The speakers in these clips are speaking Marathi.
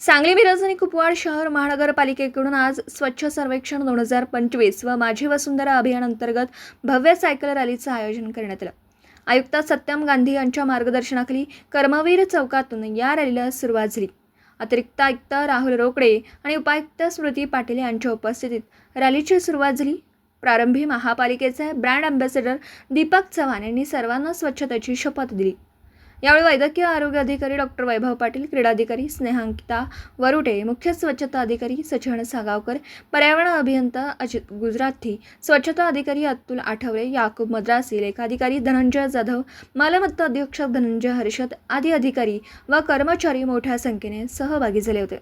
सांगली मिरज आणि कुपवाड शहर महानगरपालिकेकडून आज स्वच्छ सर्वेक्षण दोन हजार पंचवीस व माझी वसुंधरा अभियानांतर्गत भव्य सायकल रॅलीचं आयोजन करण्यात आलं. आयुक्त सत्यम गांधी यांच्या मार्गदर्शनाखाली कर्मवीर चौकातून या रॅलीला सुरुवात झाली. अतिरिक्त आयुक्त राहुल रोकडे आणि उपायुक्त स्मृती पाटील यांच्या उपस्थितीत रॅलीची सुरुवात झाली. प्रारंभी महापालिकेचे ब्रँड अँबॅसेडर दीपक चव्हाण यांनी सर्वांना स्वच्छतेची शपथ दिली. यावेळी वैद्यकीय आरोग्य अधिकारी डॉक्टर वैभव पाटील क्रीडाधिकारी स्नेहांकिता वरुटे मुख्य स्वच्छता अधिकारी सचिन सागावकर पर्यावरण अभियंता अजित गुजराथी स्वच्छता अधिकारी अतुल आठवले याकूब मद्रासी लेखाधिकारी धनंजय जाधव मालमत्ता अधीक्षक धनंजय हर्षद आदी अधिकारी व कर्मचारी मोठ्या संख्येने सहभागी झाले होते.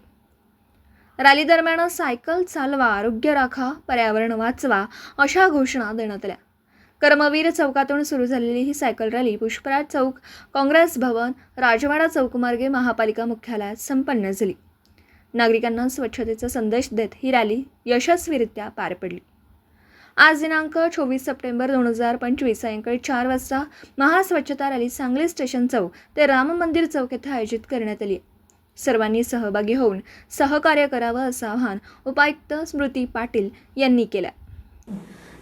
रॅली दरम्यान सायकल चालवा आरोग्य राखा पर्यावरण वाचवा अशा घोषणा देण्यात आल्या. कर्मवीर चौकातून सुरू झालेली ही सायकल रॅली पुष्पराज चौक काँग्रेस भवन राजवाडा चौकमार्गे महापालिका मुख्यालयात संपन्न झाली. नागरिकांना स्वच्छतेचा संदेश देत ही रॅली यशस्वीरित्या पार पडली. आज दिनांक चोवीस सप्टेंबर दोन हजार पंचवीस सायंकाळी चार वाजता महास्वच्छता रॅली सांगली स्टेशन चौक ते राम मंदिर चौक येथे आयोजित करण्यात आली. सर्वांनी सहभागी होऊन सहकार्य करावं असं आवाहन उपायुक्त स्मृती पाटील यांनी केलं.